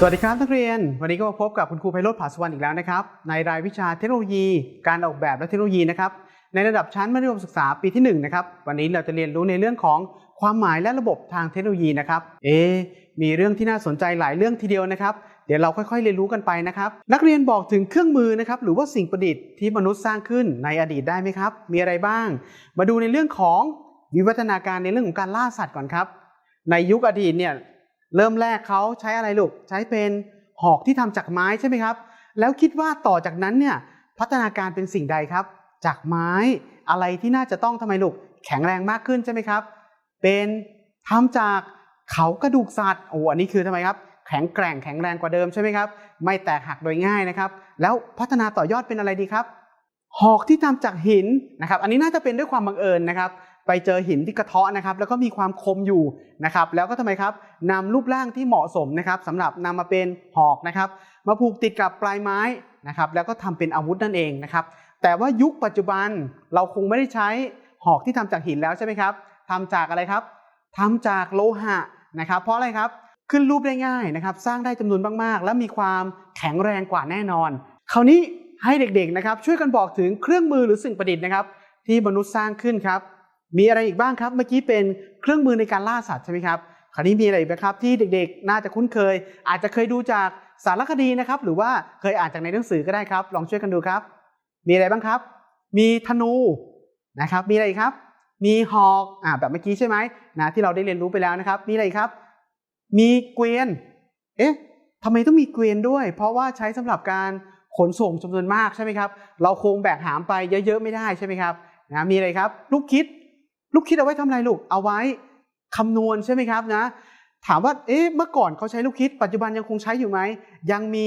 สวัสดีครับนักเรียน วันนี้ก็มาพบกับคุณครูไพโรธผาสุวรรณอีกแล้วนะครับ ในรายวิชาเทคโนโลยี การออกแบบและเทคโนโลยีนะครับในระดับชั้นมัธยมศึกษาปีที่1นะครับวันนี้เราจะเรียนรู้ในเรื่องของความหมายและระบบทางเทคโนโลยีนะครับเอ๊มีเรื่องที่น่าสนใจหลายเรื่องทีเดียวนะครับ เดี๋ยวเราค่อยๆ เรียนรู้กันไปนะครับ นักเรียนบอกถึงเครื่องมือนะครับหรือว่าสิ่งประดิษฐ์ที่มนุษย์สร้างขึ้นในอดีตได้ไหมครับ มีอะไรบ้าง มาดูในเรื่องของวิวัฒนาการในเรื่องของการล่าสัตว์ก่อนครับ ในยุคอดีตเนี่ย เริ่มแรกเขาใช้อะไรลูก ใช้เป็นหอกที่ทำจากไม้ใช่ไหมครับ แล้วคิดว่าต่อจากนั้นเนี่ยพัฒนาการเป็นสิ่งใดครับ จากไม้อะไรที่น่าจะต้องทำไมลูก แข็งแรงมากขึ้นใช่ไหมครับ เป็นทำจากเขากระดูกสัตว์โอ้อันนี้คือทำไมครับแข็งแกร่งแข็งแรงกว่าเดิมใช่ไหมครับ ไม่แตกหักโดยง่ายนะครับ แล้วพัฒนาต่อยอดเป็นอะไรดีครับ หอกที่ทำจากหินนะครับ อันนี้น่าจะเป็นด้วยความบังเอิญนะครับ ไปเจอหินที่กระเทาะนะครับแล้วก็มีความคมอยู่นะครับแล้วก็ทำไมครับนำรูปร่างที่เหมาะสมนะครับสำหรับนำมาเป็นหอกนะครับมาผูกติดกับปลายไม้นะครับแล้วก็ทำเป็นอาวุธนั่นเองนะครับแต่ว่ายุคปัจจุบันเราคงไม่ได้ใช้หอกที่ทำจากหินแล้วใช่ไหมครับทำจากอะไรครับทำจากโลหะนะครับ เพราะอะไรครับขึ้นรูปได้ง่ายนะครับ สร้างได้จำนวนมากๆ และมีความแข็งแรงกว่าแน่นอน คราวนี้ให้เด็กๆนะครับ ช่วยกันบอกถึงเครื่องมือหรือสิ่งประดิษฐ์นะครับ ที่มนุษย์สร้างขึ้นครับ มีอะไรอีกบ้างครับ เมื่อกี้เป็นเครื่องมือในการล่าสัตว์ใช่ไหมครับคราวนี้มีอะไรอีกไหมครับที่เด็กๆ น่าจะคุ้นเคย อาจจะเคยดูจากสารคดีนะครับ หรือว่าเคยอ่านจากในหนังสือก็ได้ครับ ลองช่วยกันดูครับ มีอะไรบ้างครับ มีธนูนะครับ มีอะไรครับ มีหอกอ่าแบบเมื่อกี้ใช่ไหมนะที่เราได้เรียนรู้ไปแล้วนะครับ มีอะไรครับ มีเกวียน เอ๊ะทำไมต้องมีเกวียนด้วย เพราะว่าใช้สำหรับการขนส่งจำนวนมากใช่ไหมครับ เราคงแบกหามไปเยอะๆไม่ได้ใช่ไหมครับนะมีอะไรครับ ลูกคิด ลูกคิดเอาไว้ทำอะไรลูก เอาไว้คำนวณใช่ไหมครับนะ ถามว่า เอ๊ะ เมื่อก่อนเขาใช้ลูกคิด ปัจจุบันยังคงใช้อยู่ไหม ยังมี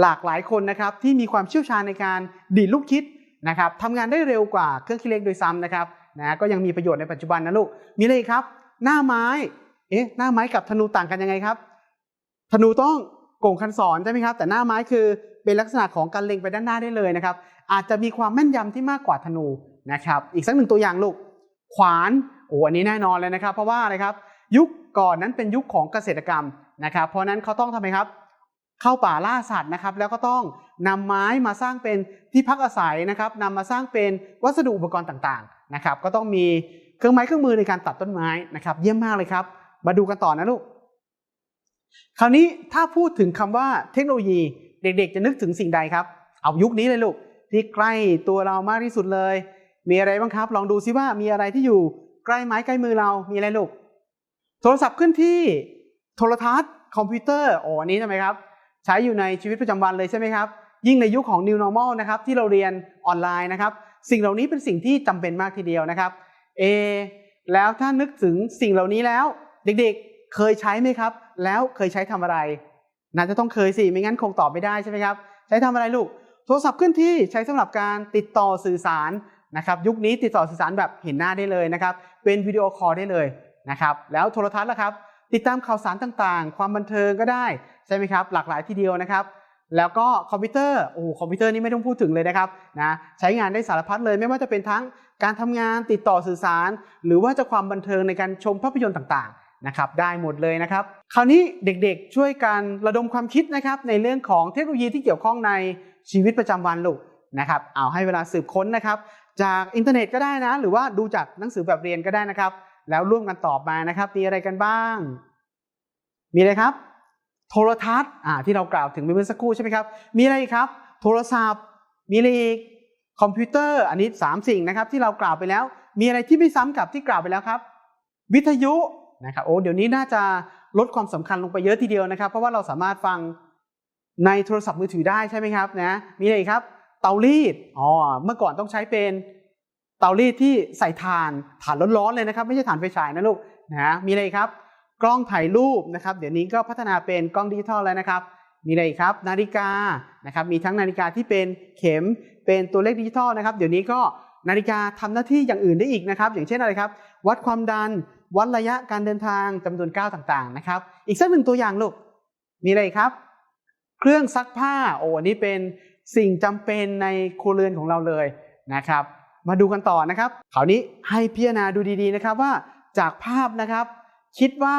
หลากหลายคนนะครับที่มีความเชี่ยวชาญในการดีดลูกคิดนะครับทำงานได้เร็วกว่าเครื่องคิดเลขโดยซ้ำนะครับนะก็ยังมีประโยชน์ในปัจจุบันนะลูก มีอะไรครับ หน้าไม้ เอ๊ะ หน้าไม้กับธนูต่างกันยังไงครับ ธนูต้องโก่งคันศรใช่ไหมครับ แต่หน้าไม้คือเป็นลักษณะของการเล็งไปด้านหน้าได้เลยนะครับ อาจจะมีความแม่นยำที่มากกว่าธนูนะครับ อีกสักหนึ่งตัวอย่างลูก ขวานโอ้อันนี้แน่นอนเลยนะครับ เพราะว่าอะไรครับ ยุคก่อนนั้นเป็นยุคของเกษตรกรรมนะครับ เพราะนั้นเขาต้องทำไมครับ เข้าป่าล่าสัตว์นะครับ แล้วก็ต้องนำไม้มาสร้างเป็นที่พักอาศัยนะครับนำมาสร้างเป็นวัสดุอุปกรณ์ต่างๆนะครับ ก็ต้องมีเครื่องไม้เครื่องมือในการตัดต้นไม้นะครับ เยี่ยมมากเลยครับ มาดูกันต่อนะลูกคราวนี้ถ้าพูดถึงคำว่าเทคโนโลยีเด็กๆ จะนึกถึงสิ่งใดครับ เอายุคนี้เลยลูกที่ใกล้ตัวเรามากที่สุดเลย มีอะไรบ้างครับ ลองดูซิว่ามีอะไรที่อยู่ใกล้ไม้ใกล้มือเรา มีอะไรลูก โทรศัพท์เคลื่อนที่โทรทัศน์คอมพิวเตอร์โอ้อันนี้ใช่ไหมครับ ใช้อยู่ในชีวิตประจำวันเลยใช่ไหมครับ ยิ่งในยุคของ New Normal นะครับที่เราเรียนออนไลน์นะครับ สิ่งเหล่านี้เป็นสิ่งที่จำเป็นมากทีเดียวนะครับ เอ แล้วถ้านึกถึงสิ่งเหล่านี้แล้ว เด็กๆเคยใช้ไหมครับ แล้วเคยใช้ทำอะไร น่าจะต้องเคยสิ ไม่งั้นคงตอบไม่ได้ใช่ไหมครับ ใช้ทำอะไรลูก โทรศัพท์เคลื่อนที่ใช้สำหรับการติดต่อสื่อสาร นะครับยุคนี้ติดต่อสื่อสารแบบเห็นหน้าได้เลยนะครับเป็นวิดีโอคอลได้เลยนะครับแล้วโทรทัศน์ล่ะครับ ติดตามข่าวสารต่างๆ ความบันเทิงก็ได้ใช่ไหมครับหลากหลายทีเดียวนะครับแล้วก็คอมพิวเตอร์โอ้คอมพิวเตอร์นี่ไม่ต้องพูดถึงเลยนะครับนะใช้งานได้สารพัดเลย ไม่ว่าจะเป็นทั้งการทำงานติดต่อสื่อสาร หรือว่าจะความบันเทิงในการชมภาพยนตร์ต่างๆนะครับได้หมดเลยนะครับ คราวนี้เด็กๆช่วยกันระดมความคิดนะครับในเรื่องของเทคโนโลยีที่เกี่ยวข้องในชีวิตประจำวันลูกนะครับเอาให้เวลาสืบค้นนะครับ จากอินเทอร์เน็ตก็ได้นะ หรือว่าดูจากหนังสือแบบเรียนก็ได้นะครับ แล้วร่วมกันตอบมานะครับมีอะไรกันบ้าง มีอะไรครับ โทรทัศน์อ่าที่เรากล่าวถึงเมื่อสักครู่ใช่ไหมครับ มีอะไรอีกครับ โทรศัพท์ มีอะไรอีกคอมพิวเตอร์อันนี้3สิ่งนะครับที่เรากล่าวไปแล้ว มีอะไรที่ไม่ซ้ำกับที่กล่าวไปแล้วครับ วิทยุนะครับโอ้เดี๋ยวนี้น่าจะลดความสำคัญลงไปเยอะทีเดียวนะครับ เพราะว่าเราสามารถฟังในโทรศัพท์มือถือได้ใช่ไหมครับนะมีอะไรอีกครับ เตารีดอ๋อเมื่อก่อนต้องใช้เป็นเตารีดที่ใส่ถ่านถ่านร้อนๆเลยนะครับ ไม่ใช่ถ่านไฟฉายนะลูกนะมีอะไรครับ กล้องถ่ายรูปนะครับ เดี๋ยวนี้ก็พัฒนาเป็นกล้องดิจิทัลแล้วนะครับ มีอะไรครับ นาฬิกานะครับ มีทั้งนาฬิกาที่เป็นเข็มเป็นตัวเลขดิจิทัลนะครับ เดี๋ยวนี้ก็นาฬิกาทำหน้าที่อย่างอื่นได้อีกนะครับ อย่างเช่นอะไรครับ วัดความดัน วัดระยะการเดินทางจำนวนก้าวต่างๆนะครับ อีกสักหนึ่งตัวอย่างลูกมีอะไรครับ เครื่องซักผ้าโอ้อันนี้เป็น สิ่งจำเป็นในครัวเรือนของเราเลยนะครับ มาดูกันต่อนะครับคราวนี้ให้พิจารณาดูดีๆนะครับว่าจากภาพนะครับ คิดว่า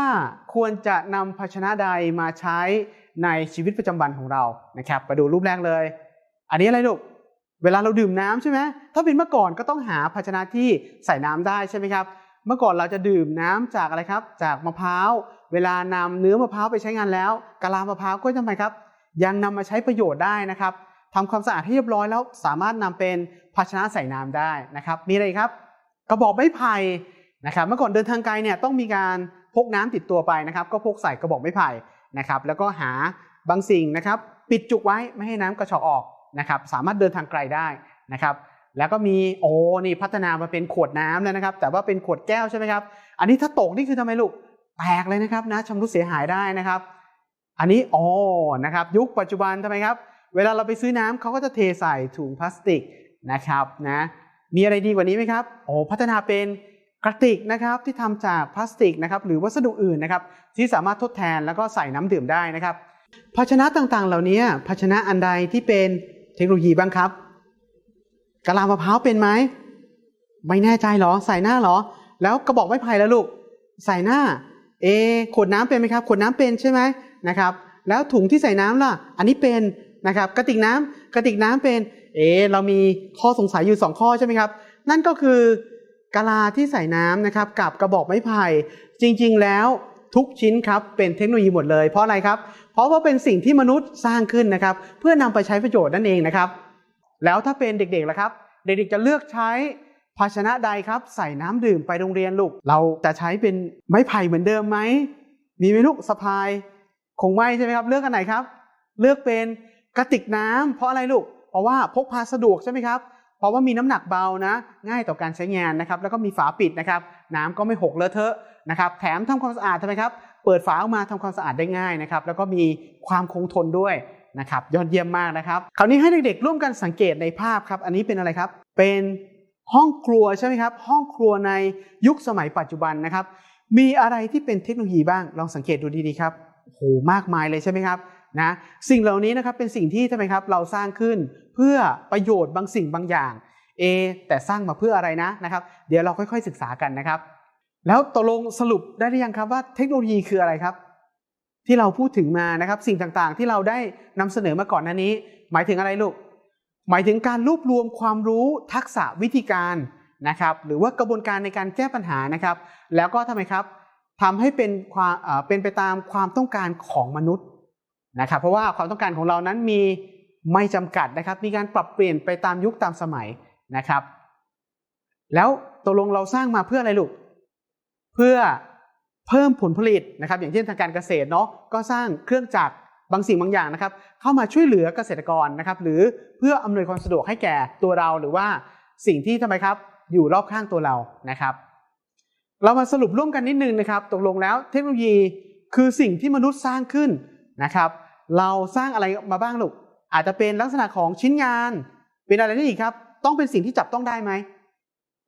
ควรจะนำภาชนะใดมาใช้ในชีวิตประจำวันของเรานะครับมาดูรูปแรกเลย อันนี้อะไรลูกเวลาเราดื่มน้ำใช่ไหมถ้าเป็นเมื่อก่อนก็ต้องหาภาชนะที่ใส่น้ำได้ใช่ไหมครับเมื่อก่อนเราจะดื่มน้ำจากอะไรครับ จากมะพร้าวเวลานำเนื้อมะพร้าวไปใช้งานแล้วกะลามะพร้าวก็ทำไมครับ ยังนำมาใช้ประโยชน์ได้นะครับ ทำความสะอาดให้เรียบร้อยแล้ว สามารถนำเป็นภาชนะใส่น้ำได้นะครับ มีอะไรครับ กระบอกไม้ไผ่นะครับ เมื่อก่อนเดินทางไกลเนี่ยต้องมีการพกน้ำติดตัวไปนะครับ ก็พกใส่กระบอกไม้ไผ่นะครับ แล้วก็หาบางสิ่งนะครับ ปิดจุกไว้ไม่ให้น้ำกระชอกออกนะครับ สามารถเดินทางไกลได้นะครับ แล้วก็มีโอ้นี่พัฒนามาเป็นขวดน้ำแล้วนะครับ แต่ว่าเป็นขวดแก้วใช่ไหมครับ อันนี้ถ้าตกนี่คือทำไมลูกแตกเลยนะครับนะชำรุดเสียหายได้นะครับ อันนี้อ๋อนะครับ ยุคปัจจุบันทำไมครับ เวลาเราไปซื้อน้ำเขาก็จะเทใส่ถุงพลาสติกนะครับนะมีอะไรดีกว่านี้ไหมครับโอ้พัฒนาเป็นกระติกนะครับที่ทำจากพลาสติกนะครับหรือวัสดุอื่นนะครับที่สามารถทดแทนแล้วก็ใส่น้ำดื่มได้นะครับ ภาชนะต่างๆ เหล่านี้ภาชนะอันใดที่เป็นเทคโนโลยีบ้างครับกะลามะพร้าวเป็นไหมไม่แน่ใจเหรอใส่หน้าเหรอ แล้วกระบอกไม้ไผ่แล้วลูกใส่หน้าเอขวดน้ำเป็นไหมครับขวดน้ำเป็นใช่ไหมนะครับ แล้วถุงที่ใส่น้ำล่ะ อันนี้เป็น นะครับกระติกน้ำกระติกน้ำเป็นเอะเรามีข้อสงสัยอยู่ 2 ข้อใช่ไหมครับนั่นก็คือกะลาที่ใส่น้ำนะครับกับกระบอกไม้ไผ่จริงๆแล้วทุกชิ้นครับเป็นเทคโนโลยีหมดเลย เพราะอะไรครับ เพราะว่าเป็นสิ่งที่มนุษย์สร้างขึ้นนะครับ เพื่อนำไปใช้ประโยชน์นั่นเองนะครับ แล้วถ้าเป็นเด็กๆล่ะครับ เด็กๆจะเลือกใช้ภาชนะใดครับ ใส่น้ำดื่มไปโรงเรียนลูก เราจะใช้เป็นไม้ไผ่เหมือนเดิมไหมมีไหมลูกสะพาย คงไม่ใช่ไหมครับ เลือกอันไหนครับ เลือกเป็น กระติกน้ำเพราะอะไรลูก เพราะว่าพกพาสะดวกใช่ไหมครับเพราะว่ามีน้ำหนักเบานะ ง่ายต่อการใช้งานนะครับแล้วก็มีฝาปิดนะครับ น้ำก็ไม่หกเลอะเทอะนะครับแถมทำความสะอาดทำไมครับเปิดฝาออกมาทำความสะอาดได้ง่ายนะครับแล้วก็มีความคงทนด้วยนะครับยอดเยี่ยมมากนะครับ คราวนี้ให้เด็กๆ ร่วมกันสังเกตในภาพครับ อันนี้เป็นอะไรครับ เป็นห้องครัวใช่ไหมครับ ห้องครัวในยุคสมัยปัจจุบันนะครับ มีอะไรที่เป็นเทคโนโลยีบ้าง ลองสังเกตดูดีๆครับโอ้โหมากมายเลยใช่ไหมครับ นะสิ่งเหล่านี้นะครับเป็นสิ่งที่ทำไมครับเราสร้างขึ้นเพื่อประโยชน์บางสิ่งบางอย่างเอแต่สร้างมาเพื่ออะไรนะนะครับ เดี๋ยวเราค่อยๆศึกษากันนะครับ แล้วตกลงสรุปได้หรือยังครับว่าเทคโนโลยีคืออะไรครับ ที่เราพูดถึงมานะครับสิ่งต่างๆ ที่เราได้นำเสนอมาก่อนหน้านี้ หมายถึงอะไรลูกหมายถึงการรวบรวมความรู้ทักษะวิธีการนะครับ หรือว่ากระบวนการในการแก้ปัญหานะครับ แล้วก็ทำไมครับทำให้เป็นความเป็นไปตามความต้องการของมนุษย์ นะครับเพราะว่าความต้องการของเรานั้นมีไม่จำกัดนะครับ มีการปรับเปลี่ยนไปตามยุคตามสมัยนะครับ แล้วตกลงเราสร้างมาเพื่ออะไรลูกเพื่อเพิ่มผลผลิตนะครับ อย่างเช่นทางการเกษตรเนาะก็สร้างเครื่องจักรบางสิ่งบางอย่างนะครับ เข้ามาช่วยเหลือเกษตรกรนะครับ หรือเพื่ออำนวยความสะดวกให้แก่ตัวเราหรือว่าสิ่งที่ทำไมครับอยู่รอบข้างตัวเรานะครับ เรามาสรุปร่วมกันนิดนึงนะครับ ตกลงแล้วเทคโนโลยีคือสิ่งที่มนุษย์สร้างขึ้น นะครับเราสร้างอะไรมาบ้างลูกอาจจะเป็นลักษณะของชิ้นงาน เป็นอะไรได้อีกครับ ต้องเป็นสิ่งที่จับต้องได้ไหม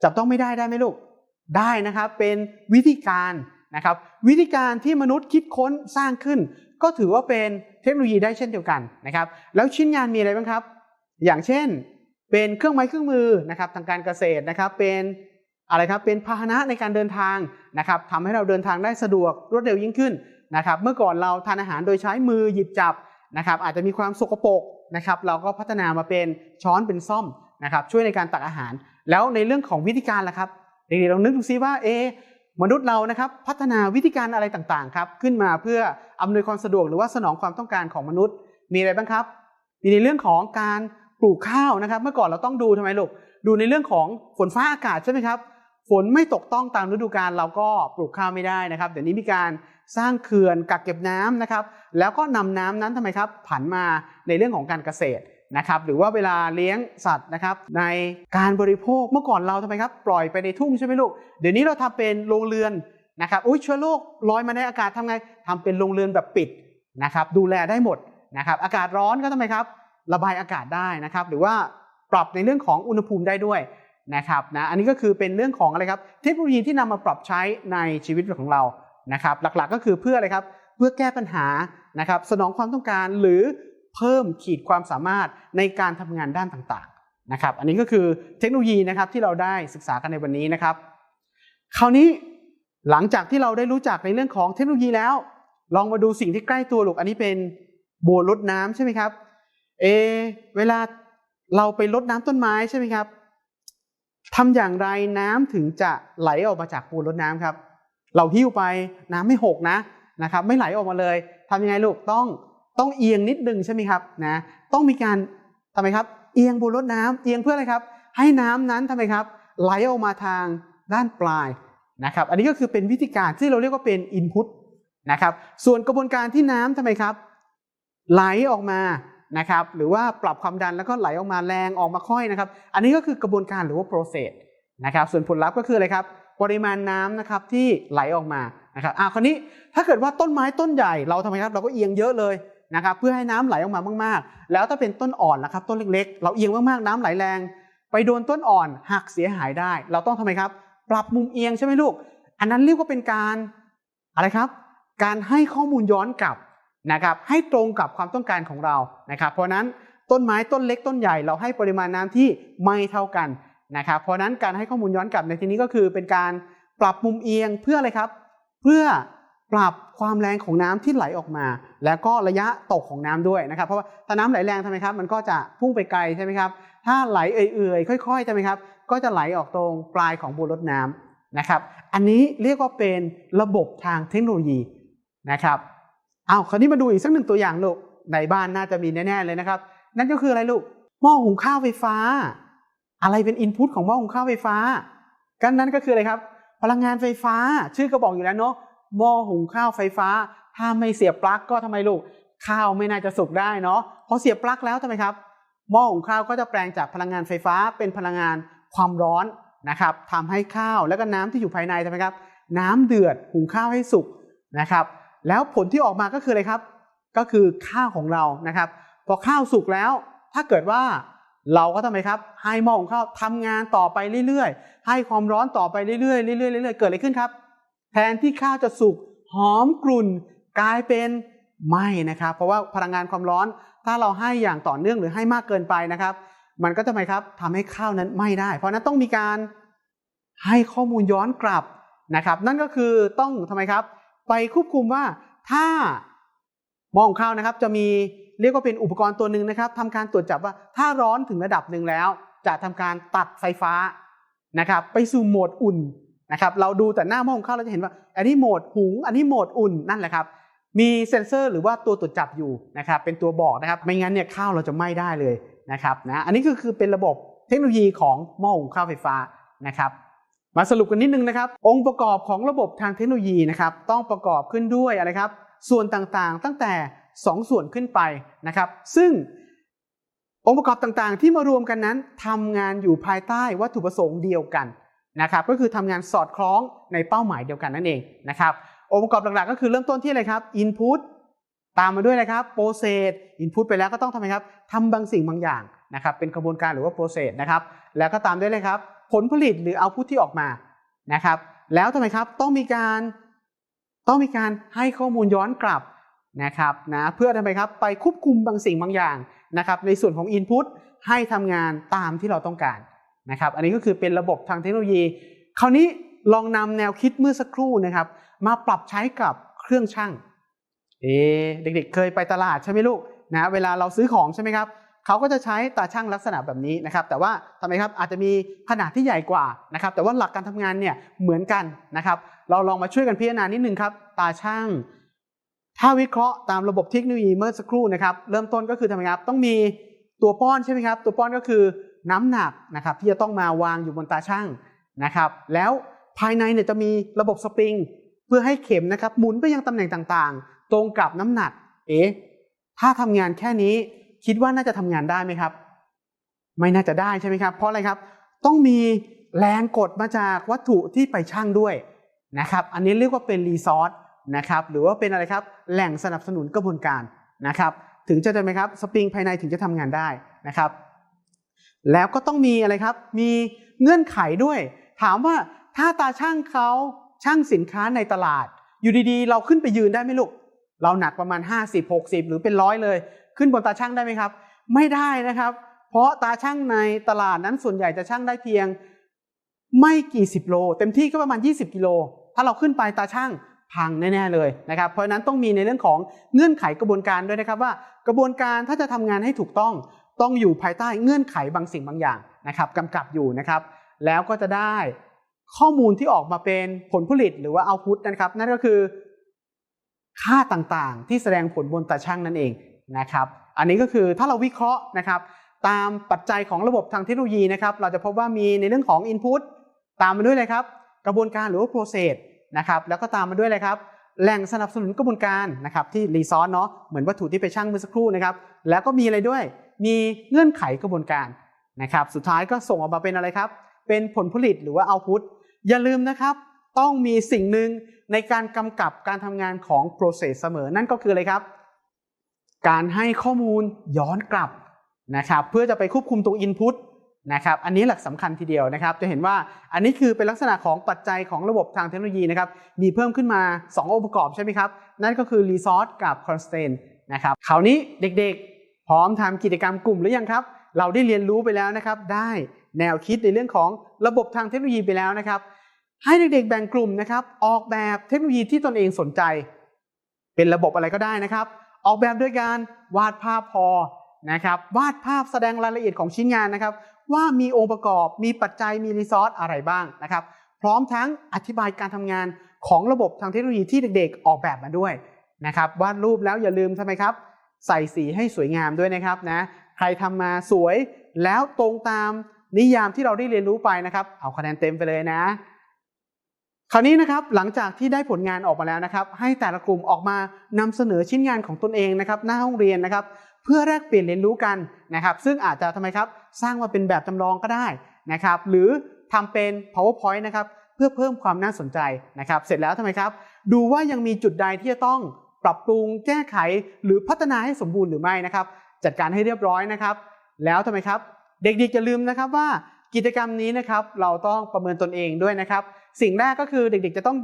จับต้องไม่ได้ได้ไหมลูกได้นะครับเป็นวิธีการนะครับ วิธีการที่มนุษย์คิดค้นสร้างขึ้น ก็ถือว่าเป็นเทคโนโลยีได้เช่นเดียวกันนะครับ แล้วชิ้นงานมีอะไรบ้างครับ อย่างเช่น เป็นเครื่องไม้เครื่องมือนะครับ ทางการเกษตรนะครับเป็นอะไรครับเป็นพาหนะในการเดินทางนะครับทำให้เราเดินทางได้สะดวกรวดเร็วยิ่งขึ้น นะครับเมื่อก่อนเราทานอาหารโดยใช้มือหยิบจับนะครับอาจจะมีความสกปรกนะครับเราก็พัฒนามาเป็นช้อนเป็นซ่อมนะครับช่วยในการตักอาหาร แล้วในเรื่องของวิธีการล่ะครับเด็กๆลองนึกดูซิว่าเอมนุษย์เรานะครับพัฒนาวิธีการอะไรต่างๆครับขึ้นมาเพื่ออำนวยความสะดวกหรือว่าสนองความต้องการของมนุษย์ มีอะไรบ้างครับ มีในเรื่องของการปลูกข้าวนะครับ เมื่อก่อนเราต้องดูทำไมลูกดูในเรื่องของฝนฟ้าอากาศใช่ไหมครับฝนไม่ตกต้องตามฤดูกาลเราก็ปลูกข้าวไม่ได้นะครับเดี๋ยวนี้มีการ สร้างเขื่อนกักเก็บน้ำนะครับ แล้วก็นำน้ำนั้นทำไมครับผันมาในเรื่องของการเกษตรนะครับ หรือว่าเวลาเลี้ยงสัตว์นะครับ ในการบริโภคเมื่อก่อนเราทำไมครับ ปล่อยไปในทุ่งใช่ไหมลูก เดี๋ยวนี้เราทำเป็นโรงเรือนนะครับอุ้ยเชื้อโรคลอยมาในอากาศทำไงทำเป็นโรงเรือนแบบปิดนะครับ ดูแลได้หมดนะครับ อากาศร้อนก็ทำไมครับ ระบายอากาศได้นะครับ หรือว่าปรับในเรื่องของอุณหภูมิได้ด้วยนะครับนะ อันนี้ก็คือเป็นเรื่องของอะไรครับ เทคโนโลยีที่นำมาปรับใช้ในชีวิตของเรา นะครับหลักๆก็คือเพื่ออะไรครับเพื่อแก้ปัญหานะครับสนองความต้องการหรือเพิ่มขีดความสามารถในการทำงานด้านต่างๆนะครับอันนี้ก็คือเทคโนโลยีนะครับที่เราได้ศึกษากันในวันนี้นะครับ คราวนี้หลังจากที่เราได้รู้จักในเรื่องของเทคโนโลยีแล้ว ลองมาดูสิ่งที่ใกล้ตัวลูกอันนี้เป็นบัวรดน้ำใช่ไหมครับเอเวลาเราไปรดน้ำต้นไม้ใช่ไหมครับทำอย่างไรน้ำถึงจะไหลออกมาจากบัวรดน้ำครับ เราหิ้วไปน้ำไม่หกนะนะครับไม่ไหลออกมาเลยทำยังไงลูกต้องต้องเอียงนิดนึงใช่ไหมครับนะต้องมีการทำไมครับ เอียงบัวรดน้ำเอียงเพื่ออะไรครับ ให้น้ำนั้นทำไมครับ ไหลออกมาทางด้านปลายนะครับ อันนี้ก็คือเป็นวิธีการที่เราเรียกว่าเป็น input นะครับส่วนกระบวนการที่น้ำทำไมครับ ไหลออกมานะครับหรือว่าปรับความดันแล้วก็ไหลออกมาแรงออกมาค่อยนะครับ อันนี้ก็คือกระบวนการหรือว่า process นะครับส่วนผลลัพธ์ก็คืออะไรครับ ปริมาณน้ำนะครับที่ไหลออกมานะครับอ่าคราวนี้ถ้าเกิดว่าต้นไม้ต้นใหญ่เราทำไมครับเราก็เอียงเยอะเลยนะครับเพื่อให้น้ำไหลออกมามากๆ แล้วถ้าเป็นต้นอ่อนนะครับต้นเล็กๆ เราเอียงมากๆน้ำไหลแรง ไปโดนต้นอ่อนหักเสียหายได้ เราต้องทำไมครับ ปรับมุมเอียงใช่ไหมลูก อันนั้นเรียกว่าเป็นการอะไรครับ การให้ข้อมูลย้อนกลับนะครับให้ตรงกับความต้องการของเรานะครับเพราะนั้นต้นไม้ต้นเล็กต้นใหญ่เราให้ปริมาณน้ำที่ไม่เท่ากัน นะครับเพราะนั้นการให้ข้อมูลย้อนกลับในที่นี้ก็คือเป็นการปรับมุมเอียงเพื่ออะไรครับ เพื่อปรับความแรงของน้ำที่ไหลออกมา แล้วก็ระยะตกของน้ำด้วยนะครับ เพราะว่าถ้าน้ำไหลแรงทำไมครับ มันก็จะพุ่งไปไกลใช่ไหมครับ ถ้าไหลเอื่อยๆ ค่อยๆใช่ไหมครับ ก็จะไหลออกตรงปลายของบัวรดน้ำนะครับ อันนี้เรียกว่าเป็นระบบทางเทคโนโลยีนะครับเอาคราวนี้มาดูอีกสักหนึ่งตัวอย่างลูกในบ้านน่าจะมีแน่ๆเลยนะครับ นั่นก็คืออะไรลูกหม้อหุงข้าวไฟฟ้า อะไรเป็นอินพุตของหม้อหุงข้าวไฟฟ้ากันนั้นก็คืออะไรครับ พลังงานไฟฟ้าชื่อก็บอกอยู่แล้วเนาะหม้อหุงข้าวไฟฟ้า ถ้าไม่เสียบปลั๊กก็ทำไมลูกข้าวไม่น่าจะสุกได้เนาะพอเสียบปลั๊กแล้วทำไมครับหม้อหุงข้าวก็จะแปลงจากพลังงานไฟฟ้าเป็นพลังงานความร้อนนะครับทำให้ข้าวแล้วก็น้ำที่อยู่ภายในทำไมครับ น้ำเดือดหุงข้าวให้สุกนะครับ แล้วผลที่ออกมาก็คืออะไรครับ ก็คือข้าวของเรานะครับ พอข้าวสุกแล้ว ถ้าเกิดว่า เราก็ทำไมครับ ให้หม้อหุงข้าวทำงานต่อไปเรื่อยๆ ให้ความร้อนต่อไปเรื่อยๆเรื่อยๆเรื่อยๆเกิดอะไรขึ้นครับ แทนที่ข้าวจะสุกหอมกลุ่น กลายเป็นไหมนะครับ เพราะว่าพลังงานความร้อน ถ้าเราให้อย่างต่อเนื่องหรือให้มากเกินไปนะครับ มันก็จะทำไมครับทำให้ข้าวนั้นไหม้ได้ เพราะนั้นต้องมีการให้ข้อมูลย้อนกลับนะครับ นั่นก็คือต้องทำไมครับ ไปควบคุมว่าถ้ามองข้าวนะครับจะมี เรียกว่าเป็นอุปกรณ์ตัวหนึ่งนะครับทำการตรวจจับว่าถ้าร้อนถึงระดับหนึ่งแล้ว จะทำการตัดไฟฟ้านะครับไปสู่โหมดอุ่นนะครับเราดูแต่หน้าหม้อหุงข้าวเราจะเห็นว่า อันนี้โหมดหุงอันนี้โหมดอุ่นนั่นแหละครับมีเซ็นเซอร์หรือว่าตัวตรวจจับอยู่นะครับเป็นตัวบอกนะครับไม่งั้นเนี่ยข้าวเราจะไหม้ได้เลยนะครับนะอันนี้ก็คือเป็นระบบเทคโนโลยีของหม้อหุงข้าวไฟฟ้านะครับมาสรุปกันนิดนึงนะครับ องค์ประกอบของระบบทางเทคโนโลยีนะครับต้องประกอบขึ้นด้วยอะไรครับส่วนต่างๆ ตั้งแต่ 2ส่วนขึ้นไปนะครับ ซึ่งองค์ประกอบต่างๆ ที่มารวมกันนั้นทำงานอยู่ภายใต้วัตถุประสงค์เดียวกันนะครับก็คือทำงานสอดคล้องในเป้าหมายเดียวกันนั่นเองนะครับองค์ประกอบหลักๆ ก็คือเริ่มต้นที่อะไรครับ input ตามมาด้วยอะไรครับ process input ไปแล้วก็ต้องทำไมครับทำบางสิ่งบางอย่างนะครับเป็นกระบวนการหรือว่า process นะครับแล้วก็ตามด้วยเลยครับผลผลิตหรือ output ที่ออกมานะครับแล้วทำไมครับต้องมีการต้องมีการให้ข้อมูลย้อนกลับ นะครับนะเพื่อทำไมครับไปควบคุมบางสิ่งบางอย่างนะครับในส่วนของ Input ให้ทำงานตามที่เราต้องการนะครับอันนี้ก็คือเป็นระบบทางเทคโนโลยี คราวนี้ลองนำแนวคิดเมื่อสักครู่นะครับ มาปรับใช้กับเครื่องช่างเอเด็กๆ เคยไปตลาดใช่ไหมลูกนะเวลาเราซื้อของใช่ไหมครับเขาก็จะใช้ตาช่างลักษณะแบบนี้นะครับ แต่ว่าทำไมครับอาจจะมีขนาดที่ใหญ่กว่านะครับ แต่ว่าหลักการทำงานเนี่ยเหมือนกันนะครับ เราลองมาช่วยกันพิจารณานิดนึงครับ ตาช่าง ถ้าวิเคราะห์ตามระบบเทคโนโลยีเมื่อสักครู่นะครับ เริ่มต้นก็คือทำไมครับต้องมีตัวป้อนใช่ไหมครับ ตัวป้อนก็คือน้ำหนักนะครับที่จะต้องมาวางอยู่บนตาช่างนะครับ แล้วภายในเนี่ยจะมีระบบสปริง เพื่อให้เข็มนะครับหมุนไปยังตำแหน่งต่างๆ ตรงกับน้ำหนัก เอ๊ะถ้าทำงานแค่นี้คิดว่าน่าจะทำงานได้ไหมครับ ไม่น่าจะได้ใช่ไหมครับ เพราะอะไรครับ ต้องมีแรงกดมาจากวัตถุที่ไปช่างด้วยนะครับ อันนี้เรียกว่าเป็นรีซอส นะครับหรือว่าเป็นอะไรครับแหล่งสนับสนุนกระบวนการนะครับถึงจะได้ไหมครับสปริงภายในถึงจะทำงานได้นะครับ แล้วก็ต้องมีอะไรครับมีเงื่อนไขด้วย ถามว่าถ้าตาช่างเขาช่างสินค้าในตลาด อยู่ดีๆ เราขึ้นไปยืนได้ไหมลูกเราหนักประมาณ 50 60 หรือเป็นร้อยเลย ขึ้นบนตาช่างได้ไหมครับ ไม่ได้นะครับ เพราะตาช่างในตลาดนั้นส่วนใหญ่จะช่างได้เพียงไม่กี่สิบโล เต็มที่ก็ประมาณ 20 กิโล ถ้าเราขึ้นไปตาช่าง พังแน่ๆเลยนะครับ เพราะฉะนั้นต้องมีในเรื่องของเงื่อนไขกระบวนการด้วยนะครับว่ากระบวนการถ้าจะทำงานให้ถูกต้องต้องอยู่ภายใต้เงื่อนไขบางสิ่งบางอย่างนะครับกำกับอยู่นะครับ แล้วก็จะได้ข้อมูลที่ออกมาเป็นผลผลิตหรือว่าเอาพุตนะครับ นั่นก็คือ ค่าต่างๆ ที่แสดงผลบนตาช่างนั่นเองนะครับ อันนี้ก็คือถ้าเราวิเคราะห์นะครับ ตามปัจจัยของระบบทางเทคโนโลยีนะครับ เราจะพบว่ามีในเรื่องของ Input ตามมาด้วยเลยครับ กระบวนการหรือว่า process นะครับแล้วก็ตามมาด้วยเลยครับแหล่งสนับสนุนกระบวนการนะครับที่รีซอสเนาะเหมือนวัตถุที่ไปชั่งเมื่อสักครู่นะครับแล้วก็มีอะไรด้วยมีเงื่อนไขกระบวนการนะครับสุดท้ายก็ส่งออกมาเป็นอะไรครับ เป็นผลผลิตหรือว่า output อย่าลืมนะครับ ต้องมีสิ่งหนึ่งในการกำกับการทำงานของ process เสมอนั่นก็คืออะไรครับ การให้ข้อมูลย้อนกลับนะครับเพื่อจะไปควบคุมตัว input นะครับ อันนี้หลักสำคัญทีเดียวนะครับ จะเห็นว่าอันนี้คือเป็นลักษณะของปัจจัยของระบบทางเทคโนโลยีนะครับ มีเพิ่มขึ้นมา 2 องค์ประกอบใช่ไหมครับ นั่นก็คือ resource กับ constraint นะครับ คราวนี้เด็กๆ พร้อมทำกิจกรรมกลุ่มหรือยังครับ เราได้เรียนรู้ไปแล้วนะครับ ได้แนวคิดในเรื่องของระบบทางเทคโนโลยีไปแล้วนะครับ ให้เด็กๆ แบ่งกลุ่มนะครับ ออกแบบเทคโนโลยีที่ตนเองสนใจ เป็นระบบอะไรก็ได้นะครับ ออกแบบด้วยการวาดภาพพอนะครับ วาดภาพแสดงรายละเอียดของชิ้นงานนะครับ ว่ามีองค์ประกอบ มีปัจจัย มีรีซอสอะไรบ้างนะครับ พร้อมทั้งอธิบายการทำงานของระบบทางเทคโนโลยีที่เด็กๆ ออกแบบมาด้วยนะครับ วาดรูปแล้วอย่าลืมทำไมครับ ใส่สีให้สวยงามด้วยนะครับนะ ใครทำมาสวยแล้วตรงตามนิยามที่เราได้เรียนรู้ไปนะครับ เอาคะแนนเต็มไปเลยนะ คราวนี้นะครับหลังจากที่ได้ผลงานออกมาแล้วนะครับ ให้แต่ละกลุ่มออกมานำเสนอชิ้นงานของตนเองนะครับหน้าห้องเรียนนะครับ เพื่อแลกเปลี่ยนเรียนรู้กันนะครับ ซึ่งอาจจะทำไมครับ สร้างมาเป็นแบบจำลองก็ได้นะครับ หรือทำเป็น powerpoint นะครับ เพื่อเพิ่มความน่าสนใจนะครับ เสร็จแล้วทำไมครับ ดูว่ายังมีจุดใดที่จะต้องปรับปรุงแก้ไขหรือพัฒนาให้สมบูรณ์หรือไม่นะครับ จัดการให้เรียบร้อยนะครับ แล้วทำไมครับ เด็กๆอย่าลืมนะครับว่ากิจกรรมนี้นะครับเราต้องประเมินตนเองด้วยนะครับ สิ่งแรกก็คือเด็กๆจะต้อง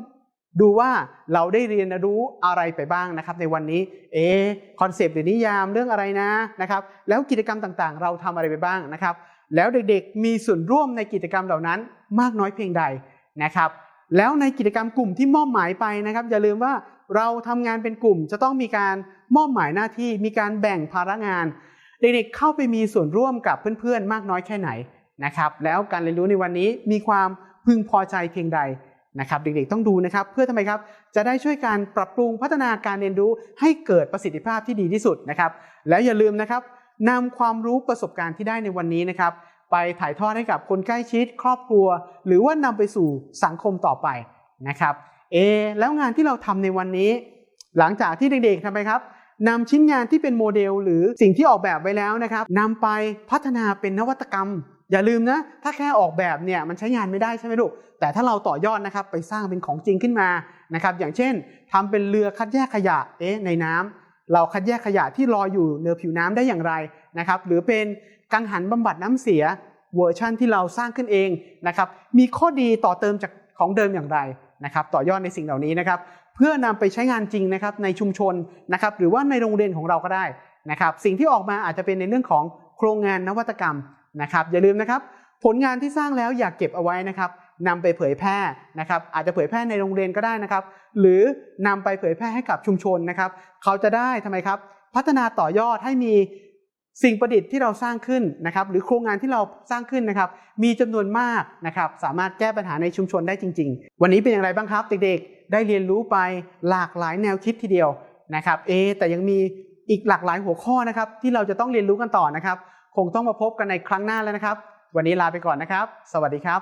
ดูว่าเราได้เรียนรู้อะไรไปบ้างนะครับ ในวันนี้ เอคอนเซปต์หรือนิยามเรื่องอะไรนะนะครับ แล้วกิจกรรมต่างๆ เราทำอะไรไปบ้างนะครับ แล้วเด็กๆมีส่วนร่วมในกิจกรรมเหล่านั้นมากน้อยเพียงใดนะครับ แล้วในกิจกรรมกลุ่มที่มอบหมายไปนะครับ อย่าลืมว่าเราทำงานเป็นกลุ่มจะต้องมีการมอบหมายหน้าที่ มีการแบ่งภาระงาน เด็กๆเข้าไปมีส่วนร่วมกับเพื่อนๆ มากน้อยแค่ไหนนะครับ แล้วการเรียนรู้ในวันนี้มีความพึงพอใจเพียงใด นะครับเด็กๆต้องดูนะครับเพื่อทำไมครับจะได้ช่วยการปรับปรุงพัฒนาการเรียนรู้ให้เกิดประสิทธิภาพที่ดีที่สุดนะครับแล้วอย่าลืมนะครับนำความรู้ประสบการณ์ที่ได้ในวันนี้นะครับไปถ่ายทอดให้กับคนใกล้ชิด ครอบครัว หรือว่านำไปสู่สังคมต่อไปนะครับเอแล้วงานที่เราทำในวันนี้ หลังจากที่เด็กๆทำไปครับนำชิ้นงานที่เป็นโมเดล หรือสิ่งที่ออกแบบไว้แล้วนะครับนำไปพัฒนาเป็นนวัตกรรม อย่าลืมนะ ถ้าแค่ออกแบบเนี่ยมันใช้งานไม่ได้ใช่ไหมลูก แต่ถ้าเราต่อยอดนะครับไปสร้างเป็นของจริงขึ้นมานะครับ อย่างเช่นทำเป็นเรือคัดแยกขยะเอ๊ะในน้ำเราคัดแยกขยะที่ลอยอยู่เหนือผิวน้ำได้อย่างไรนะครับ หรือเป็นกังหันบำบัดน้ำเสียเวอร์ชั่นที่เราสร้างขึ้นเองนะครับ มีข้อดีต่อเติมจากของเดิมอย่างไรนะครับ ต่อยอดในสิ่งเหล่านี้นะครับ เพื่อนำไปใช้งานจริงนะครับในชุมชนนะครับ หรือว่าในโรงเรียนของเราก็ได้นะครับ สิ่งที่ออกมาอาจจะเป็นในเรื่องของโครงงานนวัตกรรม นะครับอย่าลืมนะครับผลงานที่สร้างแล้วอยากเก็บเอาไว้นะครับนำไปเผยแพร่นะครับอาจจะเผยแพร่ในโรงเรียนก็ได้นะครับ หรือนำไปเผยแพร่ให้กับชุมชนนะครับ เขาจะได้ทำไมครับ พัฒนาต่อยอดให้มีสิ่งประดิษฐ์ที่เราสร้างขึ้นนะครับ หรือโครงงานที่เราสร้างขึ้นนะครับ มีจำนวนมากนะครับ สามารถแก้ปัญหาในชุมชนได้จริง ๆ วันนี้เป็นอย่างไรบ้างครับ เด็กๆ ได้เรียนรู้ไปหลากหลายแนวคิดทีเดียวนะครับเอแต่ยังมีอีกหลากหลายหัวข้อนะครับ ที่เราจะต้องเรียนรู้กันต่อนะครับ คงต้องมาพบกันในครั้งหน้าแล้วนะครับ วันนี้ลาไปก่อนนะครับ สวัสดีครับ